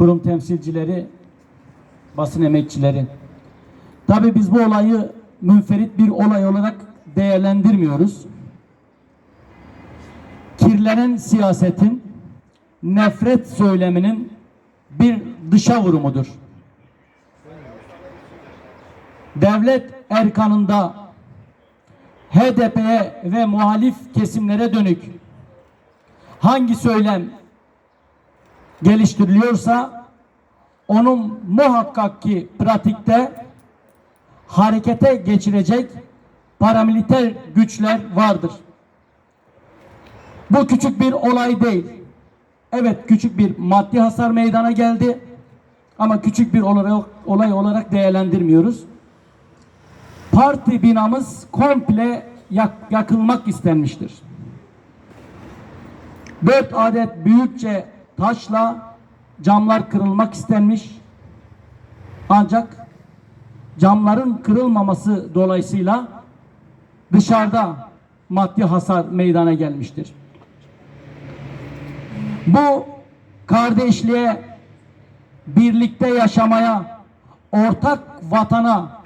kurum temsilcileri, basın emekçileri. Tabii biz bu olayı münferit bir olay olarak değerlendirmiyoruz. Kirlenen siyasetin, nefret söyleminin bir dışa vurumudur. Devlet erkanında HDP'ye ve muhalif kesimlere dönük hangi söylem geliştiriliyorsa onun muhakkak ki pratikte harekete geçirecek paramiliter güçler vardır. Bu küçük bir olay değil. Evet küçük bir maddi hasar meydana geldi ama küçük bir olarak, olay olarak değerlendirmiyoruz. Parti binamız komple yak- yakılmak istenmiştir. Dört adet büyükçe taşla camlar kırılmak istenmiş. Ancak camların kırılmaması dolayısıyla dışarıda maddi hasar meydana gelmiştir. Bu kardeşliğe, birlikte yaşamaya, ortak vatana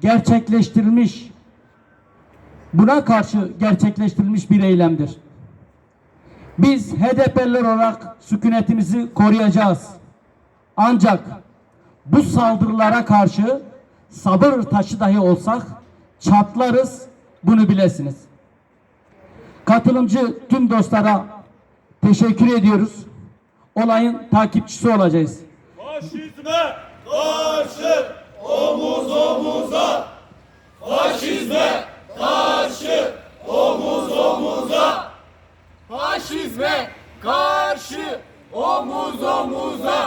gerçekleştirilmiş, buna karşı gerçekleştirilmiş bir eylemdir. Biz HDP'liler olarak sükunetimizi koruyacağız. Ancak bu saldırılara karşı sabır taşı dahi olsak çatlarız bunu bilesiniz. Katılımcı tüm dostlara teşekkür ediyoruz. Olayın takipçisi olacağız. Faşizme karşı omuz omuza Faşizme karşı omuz Faşizme karşı omuz omuza